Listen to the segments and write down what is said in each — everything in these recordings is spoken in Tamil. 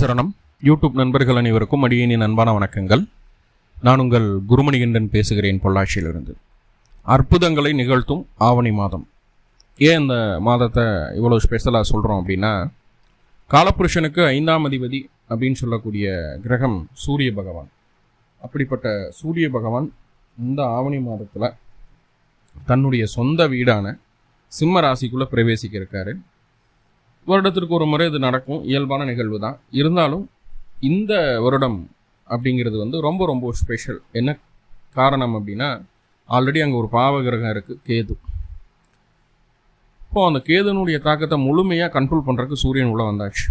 சரணம். யூடியூப் நண்பர்கள் அனைவருக்கும் அடியேனின் அன்பான வணக்கங்கள். நான் உங்கள் குருமணிகண்டன் பேசுகிறேன் பொள்ளாச்சியிலிருந்து. அற்புதங்களை நிகழ்த்தும் ஆவணி மாதம். ஏன் இந்த மாதத்தை இவ்வளோ ஸ்பெஷலாக சொல்கிறோம் அப்படின்னா காலப்புருஷனுக்கு ஐந்தாம் அதிபதி அப்படின்னு சொல்லக்கூடிய கிரகம் சூரிய பகவான். அப்படிப்பட்ட சூரிய பகவான் இந்த ஆவணி மாதத்தில் தன்னுடைய சொந்த வீடான சிம்ம ராசிக்குள்ளே பிரவேசிக்க இருக்காரு. வருடத்திற்கு ஒரு முறை இது நடக்கும். இயல்பான நிகழ்வு தான் இருந்தாலும் இந்த வருடம் அப்படிங்கிறது வந்து ரொம்ப ரொம்ப ஸ்பெஷல் என்ன காரணம் அப்படின்னா ஆல்ரெடி அங்கே ஒரு பாவகிரகம் இருக்குது கேது. இப்போ அந்த கேதுனுடைய தாக்கத்தை முழுமையாக கண்ட்ரோல் பண்ணுறதுக்கு சூரியன் உள்ள வந்தாச்சு.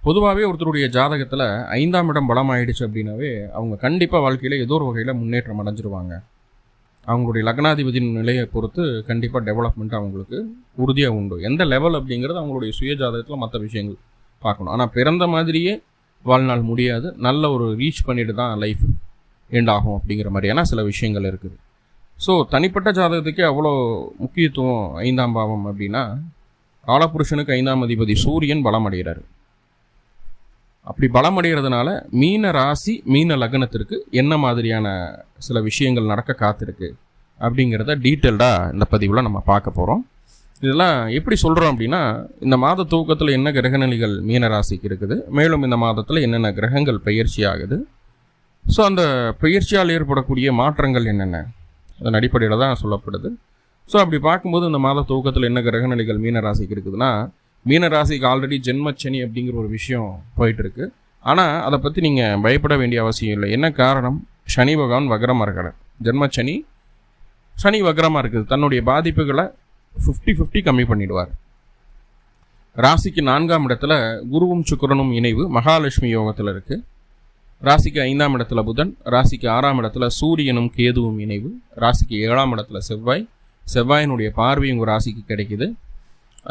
பொதுவாகவே ஒருத்தருடைய ஜாதகத்தில் ஐந்தாம் இடம் பலம் ஆயிடுச்சு அப்படின்னாவே அவங்க கண்டிப்பாக வாழ்க்கையில் ஏதோ ஒரு வகையில் முன்னேற்றம் அடைஞ்சிருவாங்க. அவங்களுடைய லக்னாதிபதியின் நிலையை பொறுத்து கண்டிப்பாக டெவலப்மெண்ட் அவங்களுக்கு உறுதியாக உண்டு. எந்த லெவல் அப்படிங்கிறது அவங்களுடைய சுய ஜாதகத்தில் மற்ற விஷயங்கள் பார்க்கணும். ஆனால் பிறந்த மாதிரியே வாழ்நாள் முடியாது. நல்ல ஒரு ரீச் பண்ணிட்டு தான் லைஃப் எண்ட் ஆகும் அப்படிங்கிற மாதிரியான சில விஷயங்கள் இருக்குது. ஸோ தனிப்பட்ட ஜாதகத்துக்கே அவ்வளோ முக்கியத்துவம் ஐந்தாம் பாவம் அப்படின்னா காலபுருஷனுக்கு ஐந்தாம் அதிபதி சூரியன் பலம் அடைகிறார். அப்படி பலம் அடைகிறதுனால மீன ராசி மீன லக்னத்திற்கு என்ன மாதிரியான சில விஷயங்கள் நடக்க காத்திருக்கு அப்படிங்கிறத டீட்டெயில்டாக இந்த பதிவில் நம்ம பார்க்க போகிறோம் இதெல்லாம் எப்படி சொல்கிறோம் அப்படின்னா இந்த மாத தூக்கத்தில் என்ன கிரகநிலைகள் மீன ராசிக்கு இருக்குது மேலும் இந்த மாதத்தில் என்னென்ன கிரகங்கள் பயிற்சி ஆகுது. ஸோ அந்த பயிற்சியால் ஏற்படக்கூடிய மாற்றங்கள் என்னென்ன? அதன் அடிப்படையில் தான் சொல்லப்படுது. ஸோ அப்படி பார்க்கும்போது இந்த மாத தூக்கத்தில் என்ன கிரகநிலைகள் மீன ராசிக்கு இருக்குதுன்னா மீன ராசிக்கு ஆல்ரெடி ஜென்மச்சனி அப்படிங்கிற ஒரு விஷயம் போயிட்டுருக்கு. ஆனால் அதை பற்றி நீங்கள் பயப்பட வேண்டிய அவசியம் இல்லை. என்ன காரணம்? சனி பகவான் வக்ரமாக இருக்கிறார் ஜென்மச்சனி சனி வக்ரமாக இருக்குது. தன்னுடைய பாதிப்புகளை ஃபிஃப்டி ஃபிஃப்டி கம்மி பண்ணிடுவார். ராசிக்கு நான்காம் இடத்துல குருவும் சுக்கிரனும் இணைவு மகாலட்சுமி யோகத்தில் இருக்குது ராசிக்கு ஐந்தாம் இடத்துல புதன் ராசிக்கு ஆறாம் இடத்துல சூரியனும் கேதுவும் இணைவு ராசிக்கு ஏழாம் இடத்துல செவ்வாய் செவ்வாயினுடைய பார்வையும் உங்கள் ராசிக்கு கிடைக்குது.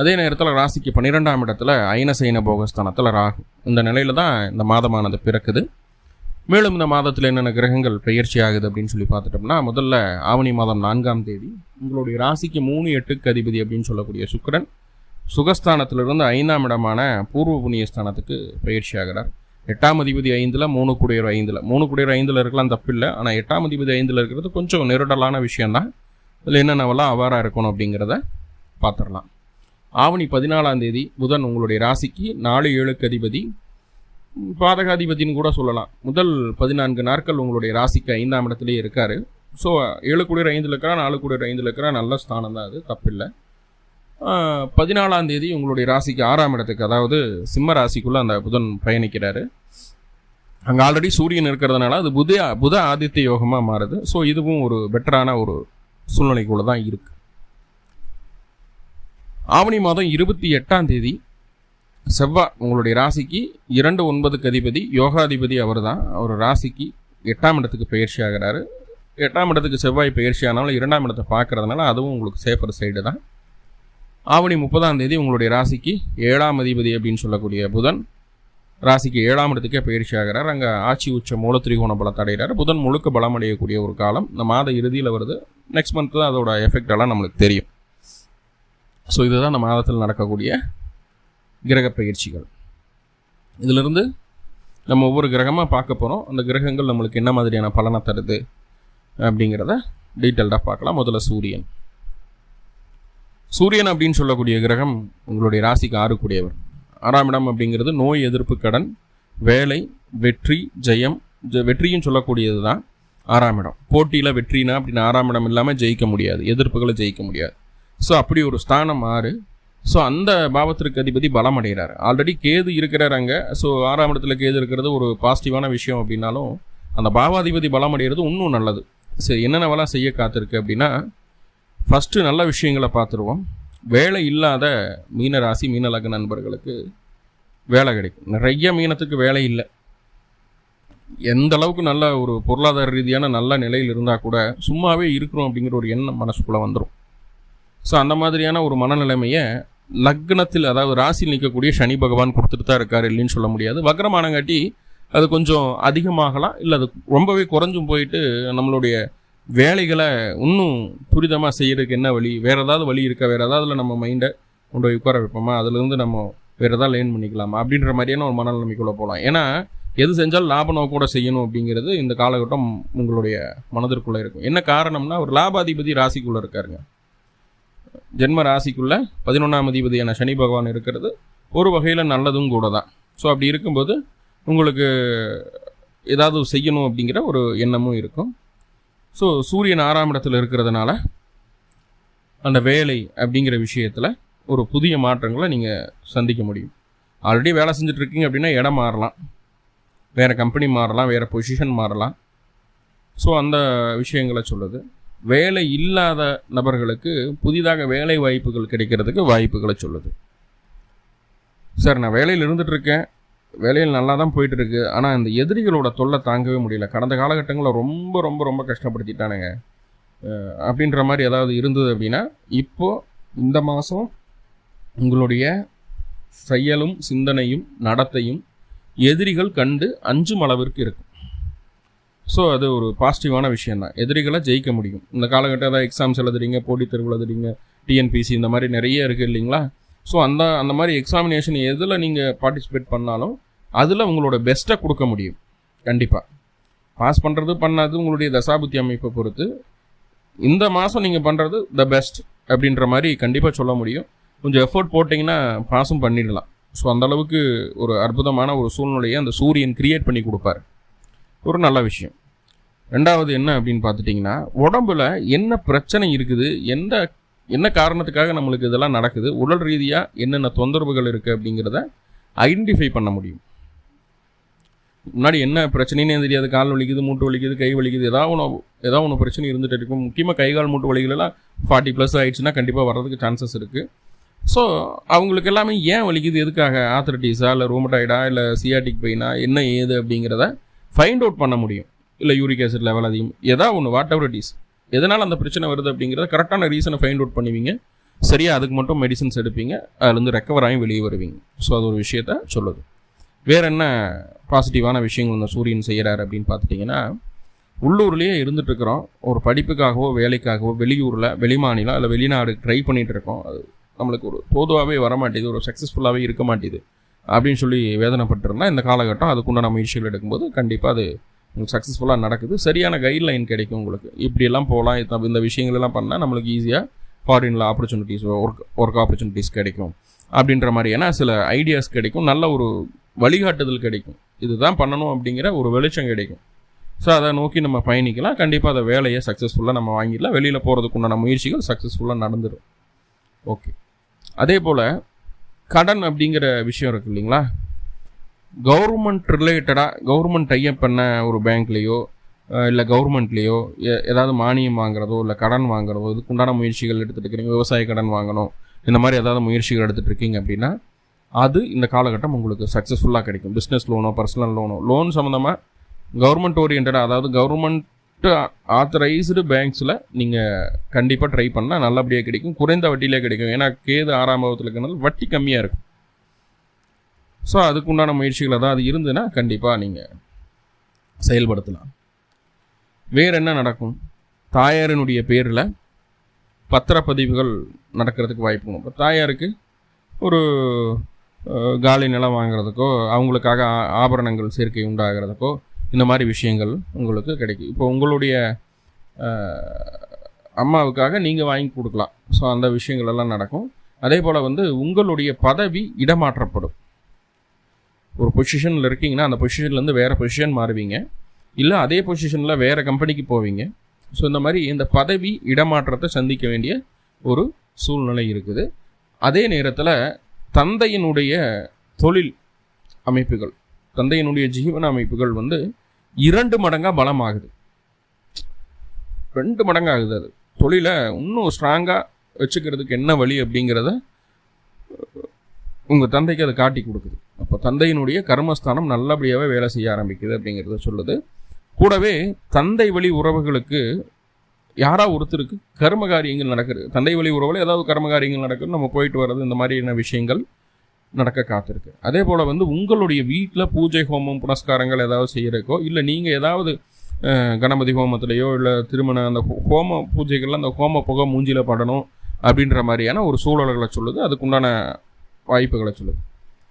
அதே நேரத்தில் ராசிக்கு பன்னிரெண்டாம் இடத்துல ஐனசைன போகஸ்தானத்தில் ராகு. இந்த நிலையில தான் இந்த மாதமானது பிறக்குது. மேலும் இந்த மாதத்தில் என்னென்ன கிரகங்கள் பயிற்சி ஆகுது அப்படின்னு சொல்லி பார்த்துட்டோம்னா முதல்ல ஆவணி மாதம் நான்காம் தேதி உங்களுடைய ராசிக்கு மூணு எட்டுக்கு அதிபதி அப்படின்னு சொல்லக்கூடிய சுக்கரன் சுகஸ்தானத்திலிருந்து ஐந்தாம் இடமான பூர்வ புண்ணிய ஸ்தானத்துக்கு பயிற்சி ஆகிறார். எட்டாம் அதிபதி ஐந்தில் மூணு குடியர் ஐந்தில். மூணு குடியர் ஐந்தில் இருக்கலாம் தப்பில்லை. ஆனால் எட்டாம் அதிபதி ஐந்தில் இருக்கிறது கொஞ்சம் நெருடலான விஷயம்தான். இதில் என்னென்னவெல்லாம் அவாராக இருக்கணும் அப்படிங்கிறத பார்த்துடலாம். ஆவணி பதினாலாம் தேதி புதன் உங்களுடைய ராசிக்கு நாலு ஏழுக்கு அதிபதி. பாதகாதிபதினு பாதகாதிபதின்னு கூட சொல்லலாம். முதல் பதினான்கு நாட்கள் உங்களுடைய ராசிக்கு ஐந்தாம் இடத்துலேயே இருக்கார். ஸோ ஏழு குடியர் ஐந்தில் இருக்கிறா நாலு குடியர் ஐந்தில் இருக்கிறா நல்ல ஸ்தானம் தான் அது தப்பில்லை. பதினாலாம் தேதி உங்களுடைய ராசிக்கு ஆறாம் இடத்துக்கு அதாவது சிம்ம ராசிக்குள்ளே அந்த புதன் பயணிக்கிறாரு. அங்கே ஆல்ரெடி சூரியன் இருக்கிறதுனால அது புத புத ஆதித்ய யோகமாக மாறுது. ஸோ இதுவும் ஒரு பெட்டரான ஒரு சூழ்நிலைக்குள்ளே தான் இருக்குது ஆவணி மாதம் இருபத்தி எட்டாம் தேதி செவ்வாய் உங்களுடைய ராசிக்கு இரண்டு ஒன்பதுக்கு அதிபதி யோகாதிபதி அவர் தான் அவர் ராசிக்கு எட்டாம் இடத்துக்கு பயிற்சி ஆகிறாரு. எட்டாம் இடத்துக்கு செவ்வாய் பயிற்சி ஆனாலும் இரண்டாம் இடத்தை பார்க்கறதுனால அதுவும் உங்களுக்கு சேஃபர் சைடு தான். ஆவணி முப்பதாம் தேதி உங்களுடைய ராசிக்கு ஏழாம் அதிபதி அப்படின்னு சொல்லக்கூடிய புதன் ராசிக்கு ஏழாம் இடத்துக்கே பயிற்சி ஆகிறார். அங்கே ஆட்சி உச்ச மூல திரிகோண பலத்தை அடைகிறார். புதன் முழுக்க பலம் அடையக்கூடிய ஒரு காலம். இந்த மாத இறுதியில் வருது. நெக்ஸ்ட் மந்த் தான் அதோட எஃபெக்ட் எல்லாம் நம்மளுக்கு தெரியும். ஸோ இதுதான் அந்த மாதத்தில் நடக்கக்கூடிய கிரக பயிற்சிகள். இதிலிருந்து நம்ம ஒவ்வொரு கிரகமாக பார்க்க போகிறோம் அந்த கிரகங்கள் நம்மளுக்கு என்ன மாதிரியான பலனை தருது அப்படிங்கிறத டீட்டெயில்டாக பார்க்கலாம். முதல்ல சூரியன். சூரியன் அப்படின்னு சொல்லக்கூடிய கிரகம் உங்களுடைய ராசிக்கு ஆறுக்கூடியவர் ஆறாம் இடம் அப்படிங்கிறது நோய் எதிர்ப்பு கடன் வேலை வெற்றி ஜெயம் ஜ வெற்றியும் சொல்லக்கூடியது தான் ஆறாம் இடம். போட்டியில் வெற்றினா அப்படின்னு ஆறாம் இடம் இல்லாமல் ஜெயிக்க முடியாது. எதிர்ப்புகளை ஜெயிக்க முடியாது. ஸோ அப்படி ஒரு ஸ்தானம் ஆறு. ஸோ அந்த பாவத்திற்கு அதிபதி பலம் அடைகிறார் ஆல்ரெடி கேது இருக்கிறார் அங்கே. ஸோ ஆறாம் இடத்துல கேது இருக்கிறது ஒரு பாசிட்டிவான விஷயம் அப்படின்னாலும் அந்த பாவாதிபதி பலம் அடைகிறது இன்னும் நல்லது. சரி என்னென்னவெல்லாம் செய்ய காத்திருக்கு அப்படின்னா ஃபஸ்ட்டு நல்ல விஷயங்களை பார்த்துருவோம். வேலை இல்லாத மீன ராசி மீன லக்ன நண்பர்களுக்கு வேலை கிடைக்கும். நிறைய மீனத்துக்கு வேலை இல்லை. எந்த அளவுக்கு நல்ல ஒரு பொருளாதார ரீதியான நல்ல நிலையில் இருந்தால் கூட சும்மாவே இருக்கிறோம் அப்படிங்கிற ஒரு எண்ணம் மனசுக்குள்ளே வந்துடும் ஸோ அந்த மாதிரியான ஒரு மனநிலைமையை லக்னத்தில் அதாவது ராசியில் நிற்கக்கூடிய சனி பகவான் கொடுத்துட்டு தான் இருக்கார் இல்லைன்னு சொல்ல முடியாது. வக்ரமானங்காட்டி அது கொஞ்சம் அதிகமாகலாம் இல்லை அது ரொம்பவே குறைஞ்சும் போயிட்டு நம்மளுடைய வேலைகளை இன்னும் துரிதமாக செய்யறதுக்கு என்ன வழி? வேறு ஏதாவது வழி இருக்கா? வேறு ஏதாவதுல நம்ம மைண்டை கொண்டு போய் உட்கார வைப்போமா? அதுலேருந்து நம்ம வேறு எதாவது லேர்ன் பண்ணிக்கலாமா. அப்படின்ற மாதிரியான ஒரு மனநிலைமைக்குள்ளே போகலாம் ஏன்னா எது செஞ்சாலும் லாப நோக்கோட செய்யணும் அப்படிங்கிறது இந்த காலகட்டம் உங்களுடைய மனதிற்குள்ளே இருக்கும். என்ன காரணம்னா ஒரு லாபாதிபதி ராசிக்குள்ளே இருக்காருங்க. ஜென்ம ராசிக்குள்ளே பதினொன்றாம் அதிபதியான சனி பகவான் இருக்கிறது. ஒரு வகையில் நல்லதும் கூட தான் ஸோ அப்படி இருக்கும்போது உங்களுக்கு ஏதாவது செய்யணும் அப்படிங்கிற ஒரு எண்ணமும் இருக்கும். ஸோ சூரியன் ஆறாம் இடத்துல இருக்கிறதுனால அந்த வேலை அப்படிங்கிற விஷயத்தில் ஒரு புதிய மாற்றங்களை நீங்கள் சந்திக்க முடியும். ஆல்ரெடி வேலை செஞ்சுட்ருக்கீங்க அப்படின்னா இடம் மாறலாம். வேறு கம்பெனி மாறலாம் வேறு பொசிஷன் மாறலாம். ஸோ அந்த விஷயங்களை சொல்லுது. வேலை இல்லாத நபர்களுக்கு புதிதாக வேலை வாய்ப்புகள் கிடைக்கிறதுக்கு வாய்ப்புகளை சொல்லுது. சார் நான் வேலையில் இருந்துகிட்ருக்கேன். வேலையில் நல்லா தான் போயிட்டுருக்கு. ஆனால் இந்த எதிரிகளோட தொல்லை தாங்கவே முடியல. கடந்த காலகட்டங்களில் ரொம்ப ரொம்ப ரொம்ப கஷ்டப்படுத்திட்டானுங்க. அப்படின்ற மாதிரி ஏதாவது இருந்தது அப்படின்னா இப்போது இந்த மாதம் உங்களுடைய செயலும் சிந்தனையும் நடத்தையும் எதிரிகள் கண்டு அஞ்சும் அளவிற்கு இருக்கும். ஸோ அது ஒரு பாசிட்டிவான விஷயம் தான் எதிரிகளை ஜெயிக்க முடியும். இந்த காலகட்டத்தில் எக்ஸாம்ஸ் எழுதுறீங்க போட்டித் தேர்வு எழுதுறீங்க டிஎன்பிசி இந்த மாதிரி நிறைய இருக்குது இல்லைங்களா? ஸோ அந்த அந்த மாதிரி எக்ஸாமினேஷன் எதில் நீங்கள் பார்ட்டிசிபேட் பண்ணாலும் அதில் உங்களோட பெஸ்ட்டை கொடுக்க முடியும். கண்டிப்பாக பாஸ் பண்ணுறது பண்ணாது உங்களுடைய தசாபுத்தி அமைப்பை பொறுத்து இந்த மாதம் நீங்கள் பண்ணுறது த பெஸ்ட் அப்படின்ற மாதிரி கண்டிப்பாக சொல்ல முடியும். கொஞ்சம் எஃபோர்ட் போட்டிங்கன்னா பாஸும் பண்ணிடலாம். ஸோ அந்தளவுக்கு ஒரு அற்புதமான ஒரு சூழ்நிலையை அந்த சூரியன் கிரியேட் பண்ணி கொடுப்பாரு. ஒரு நல்ல விஷயம். ரெண்டாவது என்ன அப்படின்னு பார்த்துட்டிங்கன்னா உடம்புல என்ன பிரச்சனை இருக்குது எந்த என்ன காரணத்துக்காக நம்மளுக்கு இதெல்லாம் நடக்குது உடல் ரீதியாக என்னென்ன தொந்தரவுகள் இருக்குது அப்படிங்கிறத ஐடென்டிஃபை பண்ண முடியும். முன்னாடி என்ன பிரச்சனைனே தெரியாது கால் வலிக்குது மூட்டு வலிக்குது கை வலிக்குது ஏதாவது ஒன்று ஏதாவது ஒன்று பிரச்சனை இருந்துகிட்டு இருக்கும். முக்கியமாக கை கால் மூட்டு வலிகளெல்லாம் ஃபார்ட்டி ப்ளஸ் ஆகிடுச்சுன்னா கண்டிப்பாக வர்றதுக்கு சான்சஸ் இருக்குது ஸோ அவங்களுக்கு எல்லாமே ஏன் வலிக்குது எதுக்காக? ஆத்தரட்டிஸா இல்லை ரூமட்டாய்டா இல்லை சியாட்டிக் பெயினா என்ன ஏது அப்படிங்கிறத ஃபைண்ட் அவுட் பண்ண முடியும். இல்லை யூரிக் ஆசிட் லெவல் அதிகம். ஏதாவது ஒன்று வாட் எவர் இட் இஸ் எதனால் அந்த பிரச்சனை வருது அப்படிங்கிறத கரெக்டான ரீசனை ஃபைண்ட் அவுட் பண்ணுவீங்க. சரியாக அதுக்கு மட்டும் மெடிசன்ஸ் எடுப்பீங்க. அதுலேருந்து ரெக்கவர் ஆகி வெளியே வருவீங்க. ஸோ அது ஒரு விஷயத்த சொல்லுது. வேறு என்ன பாசிட்டிவான விஷயங்கள் இந்த சூரியன் செய்கிறாரு அப்படின்னு பார்த்துட்டிங்கன்னா உள்ளூர்லேயே இருந்துட்டு இருக்கிறோம் ஒரு படிப்புக்காகவோ வேலைக்காகவோ வெளியூரில் வெளிமாநிலம் இல்லை வெளிநாடு ட்ரை பண்ணிகிட்டு இருக்கோம். அது நம்மளுக்கு ஒரு பொதுவாகவே வரமாட்டேது ஒரு சக்ஸஸ்ஃபுல்லாகவே இருக்க மாட்டேது அப்படின்னு சொல்லி வேதனைப்பட்டிருந்தா இந்த காலகட்டம் அதுக்குண்டான முயற்சிகள் எடுக்கும்போது கண்டிப்பாக அது உங்களுக்கு சக்ஸஸ்ஃபுல்லாக நடக்குது. சரியான கைட்லைன் கிடைக்கும் உங்களுக்கு. இப்படியெல்லாம் போகலாம் இது- இந்த விஷயங்களெல்லாம் பண்ணால் நம்மளுக்கு ஈஸியாக ஃபாரினில் ஆப்பர்ச்சுனிட்டிஸ் ஒர்க் ஒர்க் ஆப்பர்ச்சுனிட்டிஸ் கிடைக்கும். அப்படின்ற மாதிரியான சில ஐடியாஸ் கிடைக்கும். நல்ல ஒரு வழிகாட்டுதல் கிடைக்கும். இதுதான் பண்ணணும் அப்படிங்கிற ஒரு வெளிச்சம் கிடைக்கும். ஸோ அதை நோக்கி நம்ம பயணிக்கலாம். கண்டிப்பாக அதை வேலையை சக்ஸஸ்ஃபுல்லாக நம்ம வாங்கிடலாம். வெளியில் போகிறதுக்கு உண்டான முயற்சிகள் சக்ஸஸ்ஃபுல்லாக நடந்துடும் ஓகே அதே போல் கடன் அப்படிங்கிற விஷயம் இருக்கு இல்லைங்களா? கவர்மெண்ட் ரிலேட்டடாக கவர்மெண்ட் டைப் பண்ண ஒரு பேங்க்லேயோ இல்லை கவர்மெண்ட்லேயோ ஏதாவது மானியம் வாங்குறதோ இல்லை கடன் வாங்குறதோ இதுக்குண்டான முயற்சிகள் எடுத்துகிட்டு இருக்கிறீங்க விவசாய கடன் வாங்கணும். இந்த மாதிரி ஏதாவது முயற்சிகள் எடுத்துகிட்டு இருக்கீங்க அப்படின்னா அது இந்த காலகட்டம் உங்களுக்கு சக்ஸஸ்ஃபுல்லாக கிடைக்கும். பிஸ்னஸ் லோனோ பர்சனல் லோனோ லோன் சம்மந்தமாக கவர்மெண்ட் ஓரியன்டாக அதாவது கவர்மெண்ட் ஆத்தரைஸ்டு பேங்க்ஸில் நீங்கள் கண்டிப்பாக ட்ரை பண்ணால் நல்லபடியாக கிடைக்கும். குறைந்த வட்டியிலே கிடைக்கும். ஏன்னா கேது ஆறாம் பாவத்தில் இருக்கிறனால வட்டி கம்மியாக இருக்கும். ஸோ அதுக்குண்டான முயற்சிகள் அது இருந்ததுன்னா கண்டிப்பாக நீங்கள் செயல்படுத்தலாம். வேறு என்ன நடக்கும்? தாயாரினுடைய பேரில் பத்திரப்பதிவுகள் நடக்கிறதுக்கு வாய்ப்பு உண்டு. இப்போ தாயாருக்கு ஒரு காலி நிலம் வாங்குறதுக்கோ அவங்களுக்காக ஆபரணங்கள் சேர்க்கை உண்டாகிறதுக்கோ இந்த மாதிரி விஷயங்கள் உங்களுக்கு கிடைக்கும். இப்போ உங்களுடைய அம்மாவுக்காக நீங்கள் வாங்கி கொடுக்கலாம். ஸோ அந்த விஷயங்கள் எல்லாம் நடக்கும். அதே போல் வந்து உங்களுடைய பதவி இடமாற்றப்படும். ஒரு பொசிஷனில் இருக்கீங்கன்னா அந்த பொசிஷன்லேருந்து வேறு பொசிஷன் மாறுவீங்க. இல்லை அதே பொசிஷனில் வேறு கம்பெனிக்கு போவீங்க. ஸோ இந்த மாதிரி இந்த பதவி இடமாற்றத்தை சந்திக்க வேண்டிய ஒரு சூழ்நிலை இருக்குது. அதே நேரத்தில் தந்தையினுடைய தொழில் அமைப்புகள். தந்தையினுடைய ஜீவன அமைப்புகள் வந்து இரண்டு மடங்காக பலமாகுது. ரெண்டு மடங்காகுது அது. தொழிலை இன்னும் ஸ்ட்ராங்காக வச்சுக்கிறதுக்கு என்ன வழி அப்படிங்கிறத உங்கள் தந்தைக்கு அதை காட்டி கொடுக்குது. அப்போ தந்தையினுடைய கர்மஸ்தானம் நல்லபடியாகவே வேலை செய்ய ஆரம்பிக்குது அப்படிங்கிறத சொல்லுது. கூடவே தந்தை வழி உறவுகளுக்கு யாரா ஒருத்தருக்கு கர்ம காரியங்கள் நடக்குது. தந்தை வழி உறவில் ஏதாவது கர்ம காரியங்கள் நடக்குது நம்ம போயிட்டு வர்றது இந்த மாதிரியான விஷயங்கள். நடக்க காத்திருக்கு. அதே போல் வந்து உங்களுடைய வீட்டில் பூஜை ஹோமம் புனஸ்காரங்கள் ஏதாவது செய்கிறக்கோ இல்லை நீங்கள் ஏதாவது கணபதி ஹோமத்திலேயோ இல்லை திருமண அந்த ஹோ- ஹோம பூஜைகள்லாம் அந்த ஹோம புகை மூஞ்சியில் படணும் அப்படின்ற மாதிரியான ஒரு சூழல்களை சொல்லுது. அதுக்குண்டான வாய்ப்புகளை சொல்லுது.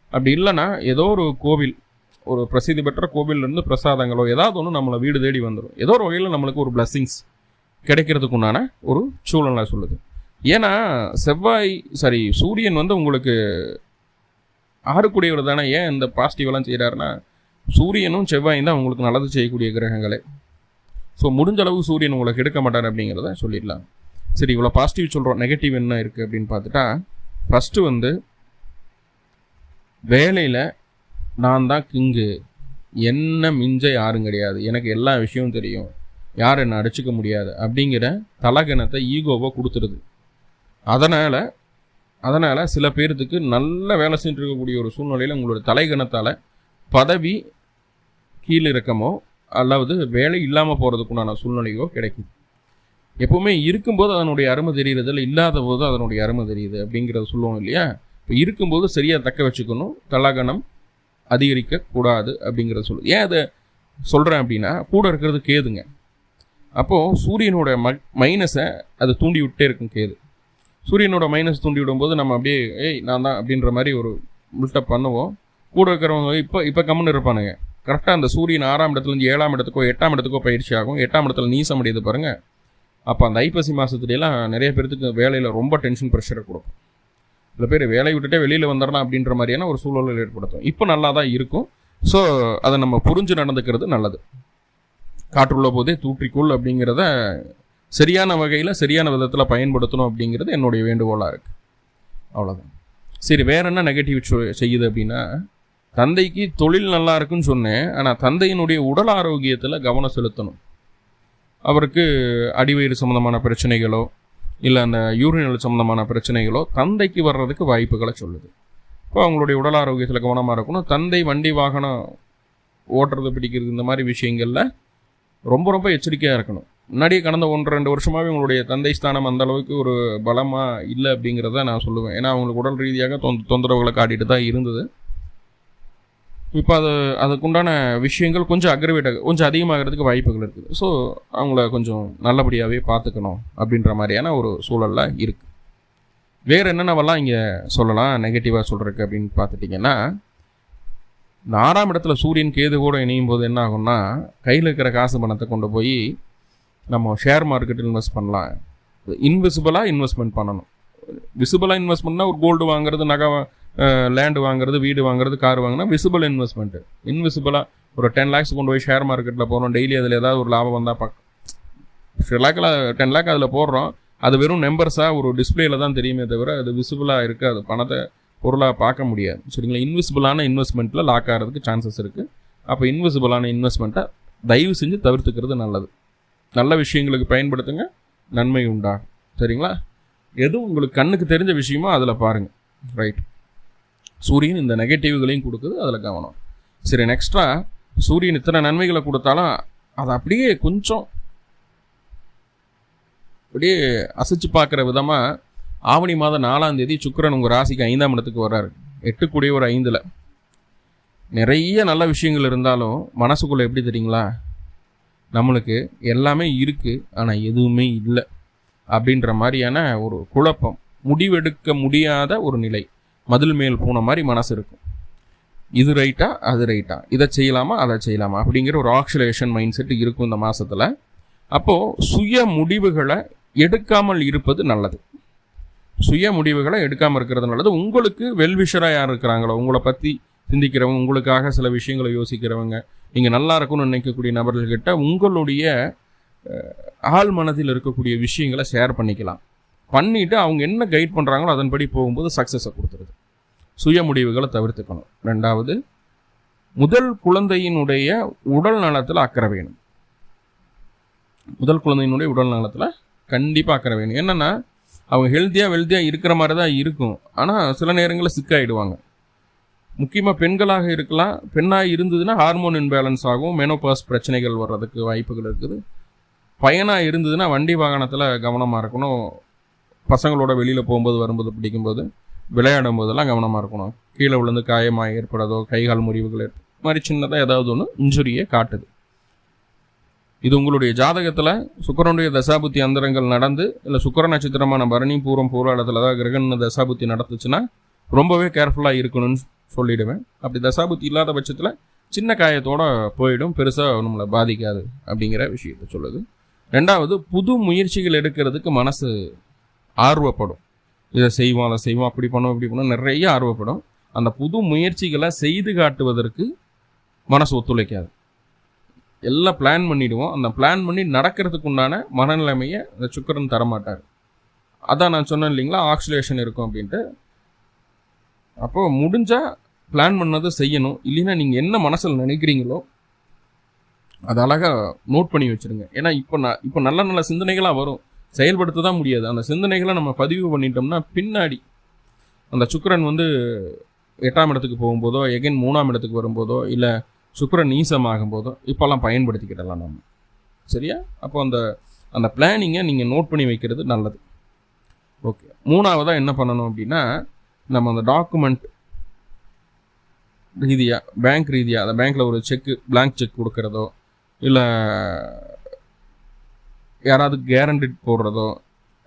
அப்படி இல்லைன்னா ஏதோ ஒரு கோவில் ஒரு பிரசித்தி பெற்ற கோவிலேருந்து பிரசாதங்களோ ஏதாவது ஒன்று நம்மளை வீடு தேடி வந்துடும் ஏதோ ஒரு வகையில் நம்மளுக்கு ஒரு பிளஸ்ஸிங்ஸ் கிடைக்கிறதுக்கு உண்டான ஒரு சூழலை சொல்லுது. ஏன்னா செவ்வாய் சாரி சூரியன் வந்து உங்களுக்கு ஆறுக்கூடியவர் தானே? ஏன் இந்த பாசிட்டிவெல்லாம் செய்கிறாருன்னா சூரியனும் செவ்வாயும் தான் உங்களுக்கு நல்லது செய்யக்கூடிய கிரகங்களே. ஸோ முடிஞ்ச அளவு சூரியன் உங்களை எடுக்க மாட்டார் அப்படிங்கிறத சொல்லிடலாம். சரி இவ்வளோ பாசிட்டிவ் சொல்கிறோம் நெகட்டிவ் என்ன இருக்குது அப்படின்னு பார்த்துட்டா ஃபஸ்ட்டு வந்து வேலையில் நான் தான் கிங்கு. என்ன மிஞ்ச யாரும் கிடையாது. எனக்கு எல்லா விஷயமும் தெரியும். யார் என்னை அடிச்சுக்க முடியாது. அப்படிங்கிற தலகணத்தை ஈகோவை கொடுத்துருது. அதனால் அதனால் சில பேர்த்துக்கு நல்ல வேலை செஞ்சுருக்கக்கூடிய இருக்கக்கூடிய ஒரு சூழ்நிலையில் உங்களோட தலைகணத்தால் பதவி கீழிறக்கமோ அல்லது வேலை இல்லாமல் போகிறதுக்குண்டான சூழ்நிலையோ கிடைக்கும். எப்போவுமே இருக்கும்போது அதனுடைய அருமை தெரியுறது இல்லை இல்லாத போது அதனுடைய அருமை தெரியுது அப்படிங்கிறத சொல்லுவோம் இல்லையா? இப்போ இருக்கும்போது சரியாக தக்க வச்சுக்கணும் தலகணம் அதிகரிக்கக்கூடாது அப்படிங்கிறத சொல்லு. ஏன் அதை சொல்கிறேன் அப்படின்னா கூட இருக்கிறது கேதுங்க. அப்போது சூரியனோட ம மைனஸை அது தூண்டி விட்டே இருக்கும் கேது. சூரியனோட மைனஸ் தூண்டி விடும்போது நம்ம அப்படியே ஏய் நான் தான் அப்படின்ற மாதிரி ஒரு பில்டப் பண்ணுவோம். கூட இருக்கிறவங்க இப்போ இப்போ கம்முன்னு இருப்பானுங்க. கரெக்டாக அந்த சூரியன் ஆறாம் இடத்துலேருந்து ஏழாம் இடத்துக்கோ எட்டாம் இடத்துக்கோ பயிற்சி ஆகும். எட்டாம் இடத்துல நீச முடியுது பாருங்கள் அப்போ அந்த ஐப்பசி மாதத்துலலாம் நிறைய பேர்த்துக்கு வேலையில் ரொம்ப டென்ஷன் ப்ரெஷரை கொடுக்கும். சில பேர் வேலையை விட்டுட்டே வெளியில் வந்துடலாம் அப்படின்ற மாதிரியான ஒரு சூழலை ஏற்படுத்தும். இப்போ நல்லா தான் இருக்கும். ஸோ அதை நம்ம புரிஞ்சு நடந்துக்கிறது நல்லது. காற்றுள்ள போதே தூற்றிக்கொள் அப்படிங்கிறத சரியான வகையில் சரியான விதத்தில் பயன்படுத்தணும் அப்படிங்கிறது என்னுடைய வேண்டுகோளாக இருக்குது அவ்வளோதான் சரி வேற என்ன நெகட்டிவ் செய்யுது அப்படின்னா தந்தைக்கு தொழில் நல்லா இருக்குன்னு சொன்னேன் ஆனால் தந்தையினுடைய உடல் ஆரோக்கியத்தில் கவனம் செலுத்தணும். அவருக்கு அடிவயிறு சம்மந்தமான பிரச்சனைகளோ இல்லை அந்த யூரினல் சம்மந்தமான பிரச்சனைகளோ தந்தைக்கு வர்றதுக்கு வாய்ப்புகளை சொல்லுது. இப்போ அவங்களுடைய உடல் ஆரோக்கியத்தில் கவனமாக இருக்கணும். தந்தை வண்டி வாகனம் ஓட்டுறது பிடிக்கிறது இந்த மாதிரி விஷயங்களில் ரொம்ப ரொம்ப எச்சரிக்கையாக இருக்கணும். முன்னாடியே கடந்த ஒன்று ரெண்டு வருஷமாகவே உங்களுடைய தந்தை ஸ்தானம் அந்த அளவுக்கு ஒரு பலமாக இல்லை அப்படிங்கிறத நான் சொல்லுவேன். ஏன்னா அவங்களுக்கு உடல் ரீதியாக தொந்த தொந்தரவுகளை காட்டிட்டு தான் இருந்தது. இப்போ அது அதுக்குண்டான விஷயங்கள் கொஞ்சம் அக்ரவேட் கொஞ்சம் அதிகமாகிறதுக்கு வாய்ப்புகள் இருக்குது. ஸோ அவங்கள கொஞ்சம் நல்லபடியாகவே பார்த்துக்கணும் அப்படின்ற மாதிரியான ஒரு சூழலில் இருக்குது வேறு என்னென்னவெல்லாம் இங்கே சொல்லலாம் நெகட்டிவாக சொல்கிறதுக்கு அப்படின்னு பார்த்துட்டிங்கன்னா இந்த ஆறாம் இடத்துல சூரியன் கேது கூட இணையும் போது என்ன ஆகும்னா கையில் இருக்கிற காசு பணத்தை கொண்டு போய் நம்ம ஷேர் மார்க்கெட்டில் இன்வெஸ்ட் பண்ணலாம். இன்விசிபிளாக இன்வெஸ்ட்மெண்ட் பண்ணணும். விசிபிளாக இன்வெஸ்ட்மெண்ட்னா ஒரு கோல்டு வாங்குறது நகை லேண்டு வாங்குறது வீடு வாங்குறது கார் வாங்கினா விசிபிள் இன்வெஸ்ட்மெண்ட்டு இன்விசிபிளாக ஒரு டென் லேக்ஸ் கொண்டு போய் ஷேர் மார்க்கெட்டில் போகிறோம் டெய்லி அதில் ஏதாவது ஒரு லாபம் வந்தால் பார்க்க லேக்கில் டென் லேக் அதில் போடுறோம். அது வெறும் நம்பர்ஸாக ஒரு டிஸ்பிளேயில் தான் தெரியுமே தவிர அது விசிபிளாக இருக்காது பணத்தை பொருளாக பார்க்க முடியாது. சரிங்களா? இன்விசிபிளான இன்வெஸ்ட்மெண்ட்டில் லாக் ஆகிறதுக்கு சான்சஸ் இருக்குது அப்போ இன்விசிபிளான இன்வெஸ்ட்மெண்ட்டை தயவு செஞ்சு தவிர்த்துக்கிறது நல்லது. நல்ல விஷயங்களுக்கு பயன்படுத்துங்க நன்மை உண்டா சரிங்களா? எது உங்களுக்கு கண்ணுக்கு தெரிஞ்ச விஷயமோ அதில் பாருங்கள் ரைட் சூரியன் இந்த நெகட்டிவ்களையும் கொடுக்குது அதில் கவனம். சரி நெக்ஸ்ட்ரா சூரியன் இத்தனை நன்மைகளை கொடுத்தாலும் அதை அப்படியே கொஞ்சம் அப்படியே அசைச்சு பார்க்குற விதமாக ஆவணி மாதம் நாலாம் தேதி சுக்கரன் உங்கள் ராசிக்கு ஐந்தாம் இடத்துக்கு வர்றாரு. எட்டு கூடிய ஒரு ஐந்தில். நிறைய நல்ல விஷயங்கள் இருந்தாலும் மனசுக்குள்ளே எப்படி தெரியுங்களா? நம்மளுக்கு எல்லாமே இருக்குது ஆனால் எதுவுமே இல்லை அப்படின்ற மாதிரியான ஒரு குழப்பம் முடிவெடுக்க முடியாத ஒரு நிலை மதில் மேல் போன மாதிரி மனசு இருக்கும். இது ரைட்டா அது ரைட்டா இதை செய்யலாமா அதை செய்யலாமா? அப்படிங்கிற ஒரு ஆக்சிலேஷன் மைண்ட் செட் இருக்கும் இந்த மாதத்தில் அப்போது சுய முடிவுகளை எடுக்காமல் இருப்பது நல்லது. சுய முடிவுகளை எடுக்காமல் இருக்கிறது நல்லது. உங்களுக்கு வெல்விஷராக யார் இருக்கிறாங்களோ உங்களை பற்றி சிந்திக்கிறவங்க உங்களுக்காக சில விஷயங்களை யோசிக்கிறவங்க நீங்கள் நல்லா இருக்கும்னு நினைக்கக்கூடிய நபர்கள்கிட்ட உங்களுடைய ஆள் மனதில் இருக்கக்கூடிய விஷயங்களை ஷேர் பண்ணிக்கலாம். பண்ணிவிட்டு அவங்க என்ன கைட் பண்ணுறாங்களோ அதன்படி போகும்போது சக்ஸஸை கொடுத்துருது. சுய முடிவுகளை தவிர்த்துக்கணும். ரெண்டாவது முதல் குழந்தையினுடைய உடல் நலத்தில் அக்கறை வேணும். முதல் குழந்தையினுடைய உடல் நலத்தில் கண்டிப்பாக அக்கறை வேணும். என்னென்னா அவங்க ஹெல்த்தியாக வெல்த்தியாக இருக்கிற மாதிரி தான் இருக்கும். ஆனால் சில நேரங்களில் சிக்காயிடுவாங்க முக்கியமாக பெண்களாக இருக்கலாம். பெண்ணாக இருந்ததுன்னா ஹார்மோன் இன்பேலன்ஸ் ஆகும். மெனோபாஸ் பிரச்சனைகள் வர்றதுக்கு வாய்ப்புகள் இருக்குது. பையனாக இருந்ததுன்னா வண்டி வாகனத்தில் கவனமாக இருக்கணும். பசங்களோட வெளியில் போகும்போது வரும்போது பிடிக்கும்போது விளையாடும் போதெல்லாம் கவனமாக இருக்கணும். கீழே விழுந்து காயமாக ஏற்படுறதோ கைகால் முறிவுகள் ஏற்படும் மாதிரி சின்னதாக ஏதாவது ஒன்று இன்ஜுரியை காட்டுது. இது உங்களுடைய ஜாதகத்தில் சுக்கரனுடைய தசாபுத்தி அந்தரங்கள் நடந்து இல்லை சுக்கர நட்சத்திரமான பரணி பூரம் பூராளத்தில் தான் கிரகண தசாபுத்தி நடத்துச்சுன்னா ரொம்பவே கேர்ஃபுல்லாக இருக்கணும்னு சொல்லிடுவேன். அப்படி தசாபுத்தி இல்லாத பட்சத்தில் சின்ன காயத்தோட போயிடும். பெருசாக நம்மளை பாதிக்காது அப்படிங்கிற விஷயத்த சொல்லுது. ரெண்டாவது புது முயற்சிகள் எடுக்கிறதுக்கு மனசு ஆர்வப்படும். இதை செய்வோம் அதை செய்வோம் அப்படி பண்ணோம் இப்படி பண்ணோம் நிறைய ஆர்வப்படும். அந்த புது முயற்சிகளை செய்து காட்டுவதற்கு மனசு ஒத்துழைக்காது. எல்லாம் பிளான் பண்ணிவிடுவோம் அந்த பிளான் பண்ணி நடக்கிறதுக்கு உண்டான மனநிலைமையை அந்த சுக்கரன் தரமாட்டார். அதான் நான் சொன்னேன் இல்லைங்களா? ஆக்சிலேஷன் இருக்கும் அப்படின்ட்டு. அப்போது முடிஞ்சால் பிளான் பண்ணதை செய்யணும். இல்லைன்னா நீங்கள் என்ன மனசில் நினைக்கிறீங்களோ அது அழகாக நோட் பண்ணி வச்சுருங்க. ஏன்னா இப்போ நான் இப்போ நல்ல நல்ல சிந்தனைகளாக வரும். செயல்படுத்த தான் முடியாது. அந்த சிந்தனைகளை நம்ம பதிவு பண்ணிட்டோம்னா பின்னாடி அந்த சுக்கரன் வந்து எட்டாம் இடத்துக்கு போகும்போதோ எகைன் மூணாம் இடத்துக்கு வரும்போதோ இல்லை சுக்கரன் நீசமாகும் போதோ இப்போல்லாம் பயன்படுத்திக்கிடலாம் நம்ம சரியா? அப்போ அந்த அந்த பிளானிங்கை நீங்கள் நோட் பண்ணி வைக்கிறது நல்லது. ஓகே மூணாவதாக என்ன பண்ணணும் அப்படின்னா நம்ம அந்த டாக்குமெண்ட் ரீதியாக பேங்க் ரீதியாக அந்த பேங்க்கில் ஒரு செக்கு பிளாங்க் செக் கொடுக்கறதோ இல்லை யாராவது கேரண்டி போடுறதோ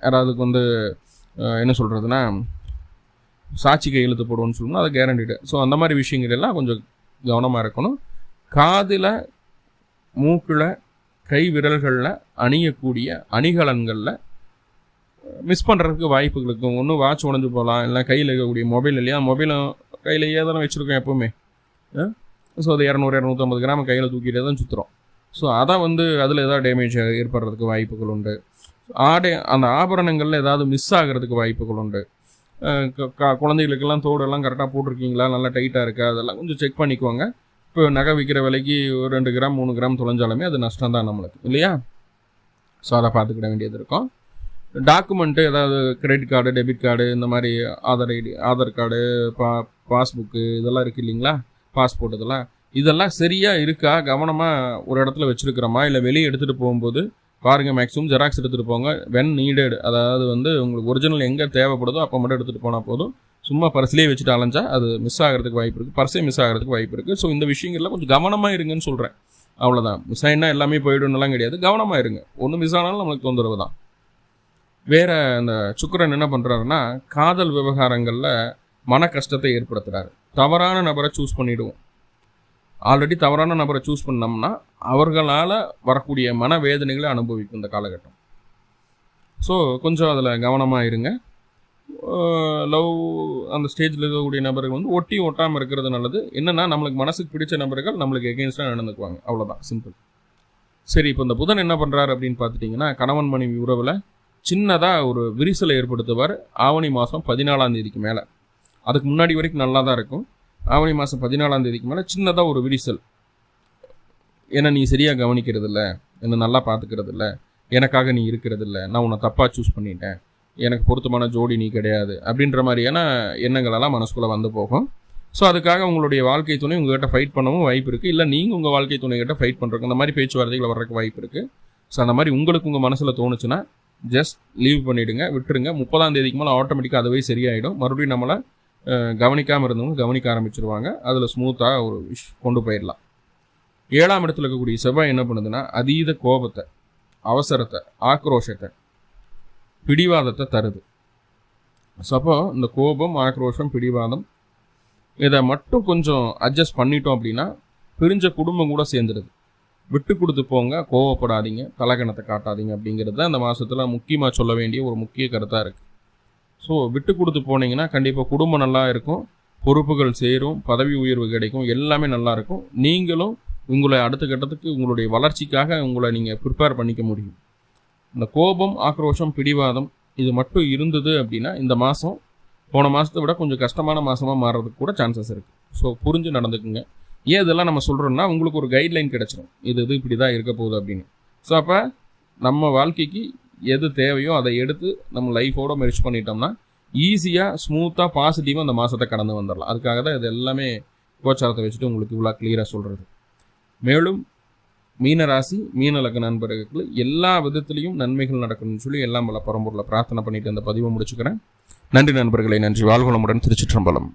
யாராவதுக்கு வந்து என்ன சொல்கிறதுனா சாட்சி கையெழுத்து போடுவோம்னு சொல்லணும்னா அது கேரண்டிடு ஸோ அந்த மாதிரி விஷயங்கள் எல்லாம் கொஞ்சம் கவனமாக இருக்கணும். காதில் மூக்கில் கை விரல்களில் அணியக்கூடிய அணிகலன்களில் மிஸ் பண்ணுறதுக்கு வாய்ப்புகள் இருக்கும் வாட்ச் உடஞ்சு போகலாம். இல்லை கையில் இருக்கக்கூடிய மொபைல் இல்லையா? மொபைலும் கையிலேயே தானே வச்சுருக்கோம் எப்போவுமே. ஸோ அது இரநூறு இரநூத்தம்பது கிராம் கையில் தூக்கிட்டே தான் சுற்றுறோம் ஸோ அதான் வந்து அதில் ஏதாவது டேமேஜ் ஏற்படுறதுக்கு வாய்ப்புகள் உண்டு. ஆடை அந்த ஆபரணங்களில் ஏதாவது மிஸ் ஆகிறதுக்கு வாய்ப்புகள் உண்டு. க- குழந்தைகளுக்கெல்லாம் தோடெல்லாம் கரெக்டாக போட்டிருக்கீங்களா? நல்லா டைட்டாக இருக்கா? அதெல்லாம் கொஞ்சம் செக் பண்ணிக்குவாங்க. இப்போ நகை விற்கிற விலைக்கு ஒரு ரெண்டு கிராம் மூணு கிராம் தொலைஞ்சாலுமே அது நஷ்டம் தான் நம்மளுக்கு. இல்லையா? ஸோ அதை பார்த்துக்கிட வேண்டியது இருக்கும். டாக்குமெண்ட்டு ஏதாவது கிரெடிட் கார்டு டெபிட் கார்டு இந்த மாதிரி ஆதார் ஐடி ஆதார் கார்டு பா பாஸ்புக்கு இதெல்லாம் இருக்குது இல்லைங்களா? பாஸ்போர்ட் இதெல்லாம். இதெல்லாம் சரியாக இருக்கா? கவனமாக ஒரு இடத்துல வச்சுருக்கிறோமா? இல்லை வெளியே எடுத்துகிட்டு போகும்போது பாருங்கள் மேக்ஸிமம் ஜெராக்ஸ் எடுத்துகிட்டு போங்க. வென் நீடட் அதாவது வந்து உங்களுக்கு ஒரிஜினல் எங்கே தேவைப்படுதோ அப்போ மட்டும் எடுத்துகிட்டு போனால் போதும். சும்மா பர்ஸ்லேயே வச்சுட்டு அலைஞ்சா அது மிஸ் ஆகிறதுக்கு வாய்ப்பு இருக்குது பர்ஸே மிஸ் ஆகிறதுக்கு வாய்ப்பு இருக்குது ஸோ இந்த விஷயங்கள்லாம் கொஞ்சம் கவனமாக இருங்கன்னு சொல்கிறேன் அவ்வளோதான் மிஸ் ஆகினா எல்லாமே போயிடும்னுலாம் கிடையாது. கவனமாக இருங்க. ஒன்று மிஸ் ஆனாலும் நம்மளுக்கு தொந்தரவு தான். வேற அந்த சுக்கரன் என்ன பண்ணுறாருன்னா காதல் விவகாரங்களில் மன கஷ்டத்தை ஏற்படுத்துறாரு. தவறான நபரை சூஸ் பண்ணிடுவோம். ஆல்ரெடி தவறான நபரை சூஸ் பண்ணோம்னா அவர்களால் வரக்கூடிய மனவேதனைகளை அனுபவிக்கும் இந்த காலகட்டம். ஸோ கொஞ்சம் அதில் கவனமாக இருங்க. லவ் அந்த ஸ்டேஜில் இருக்கக்கூடிய நபர்கள் வந்து ஒட்டி ஒட்டாமல் இருக்கிறது நல்லது. என்னென்னா நம்மளுக்கு மனசுக்கு பிடிச்ச நபர்கள் நம்மளுக்கு எகெயின்ஸ்டாக நடந்துக்குவாங்க. அவ்வளோதான் சிம்பிள் சரி இப்போ இந்த புதன் என்ன பண்ணுறாரு அப்படின்னு பார்த்துட்டிங்கன்னா கணவன் மனைவி உறவில் சின்னதாக ஒரு விரிசலை ஏற்படுத்துவார். ஆவணி மாதம் பதினாலாம் தேதிக்கு மேலே. அதுக்கு முன்னாடி வரைக்கும் நல்லா தான் இருக்கும். ஆவணி மாதம் பதினாலாம் தேதிக்கு மேலே சின்னதாக ஒரு விரிசல். ஏன்னா நீ சரியாக கவனிக்கிறது இல்லை என்னை நல்லா பார்த்துக்கிறது இல்லை எனக்காக நீ இருக்கிறது இல்லை நான் உன்னை தப்பாக சூஸ் பண்ணிட்டேன். எனக்கு பொருத்தமான ஜோடி நீ கிடையாது. அப்படின்ற மாதிரியான எண்ணங்களெல்லாம் மனசுக்குள்ளே வந்து போகும். ஸோ அதுக்காக உங்களுடைய வாழ்க்கை துணை உங்ககிட்ட ஃபைட் பண்ணவும் வாய்ப்பு இருக்குது இல்லை நீங்கள் உங்கள் வாழ்க்கை துணைகிட்ட ஃபைட் பண்ணுறக்கு அந்த மாதிரி பேச்சுவார்த்தைகள் வர்றதுக்கு வாய்ப்பு இருக்குது ஸோ அந்த மாதிரி உங்களுக்கு உங்கள் மனசில் தோணுச்சுன்னா ஜஸ்ட் லீவ் பண்ணிவிடுங்க விட்டுருங்க. முப்பதாம் தேதிக்கு மேலே ஆட்டோமேட்டிக்காக அதுவே சரியாயிடும். மறுபடியும் நம்மளை கவனிக்காமல் இருந்தவங்க கவனிக்க ஆரம்பிச்சிருவாங்க. அதில் ஸ்மூத்தாக ஒரு விஷ் கொண்டு போயிடலாம். ஏழாம் இடத்துல இருக்கக்கூடிய செவ்வாய் என்ன பண்ணுதுன்னா அதீத கோபத்தை அவசரத்தை ஆக்ரோஷத்தை பிடிவாதத்தை தருது. ஸோ அப்போ இந்த கோபம் ஆக்ரோஷம் பிடிவாதம் இதை மட்டும் கொஞ்சம் அட்ஜஸ்ட் பண்ணிட்டோம் அப்படின்னா பிரிஞ்ச குடும்பம் கூட சேர்ந்துடுது விட்டு கொடுத்து போங்க கோவப்படாதீங்க தலைகணத்தை காட்டாதீங்க அப்படிங்கிறது தான் இந்த மாதத்தில் முக்கியமாக சொல்ல வேண்டிய ஒரு முக்கிய கருத்தாக இருக்குது ஸோ விட்டு கொடுத்து போனீங்கன்னா கண்டிப்பாக குடும்பம் நல்லா இருக்கும் பொறுப்புகள் சேரும் பதவி உயர்வு கிடைக்கும் எல்லாமே நல்லா இருக்கும். நீங்களும் உங்களை அடுத்த கட்டத்துக்கு உங்களுடைய வளர்ச்சிக்காக உங்களை நீங்கள் ப்ரிப்பேர் பண்ணிக்க முடியும். இந்த கோபம் ஆக்ரோஷம் பிடிவாதம் இது மட்டும் இருந்தது அப்படின்னா இந்த மாதம் போன மாதத்தை விட கொஞ்சம் கஷ்டமான மாதமாக மாறுறதுக்கு கூட சான்சஸ் இருக்குது ஸோ புரிஞ்சு நடந்துக்குங்க. ஏன் இதெல்லாம் நம்ம சொல்கிறோம்னா உங்களுக்கு ஒரு கைட்லைன் கிடச்சிரும். இது இது இப்படி தான் இருக்க போகுது அப்படின்னு. ஸோ அப்போ நம்ம வாழ்க்கைக்கு எது தேவையோ அதை எடுத்து நம்ம லைஃபோட மெரிச் பண்ணிட்டோம்னா ஈஸியாக ஸ்மூத்தாக பாசிட்டிவாக அந்த மாதத்தை கடந்து வந்துடலாம். அதுக்காக தான் இது எல்லாமே கோச்சாரத்தை வச்சுட்டு உங்களுக்கு இவ்வளோ கிளியராக சொல்கிறது மேலும் மீன ராசி மீன லக்ன நண்பர்களுக்கு எல்லா விதத்திலையும் நன்மைகள் நடக்கணும்னு சொல்லி எல்லாம் பல பரம்பூரில் பிரார்த்தனை பண்ணிட்டு அந்த பதிவை முடிச்சுக்கிறேன். நன்றி நண்பர்களை நன்றி. வாழ்வளமுடன் திருச்சிற்றம்பலம்.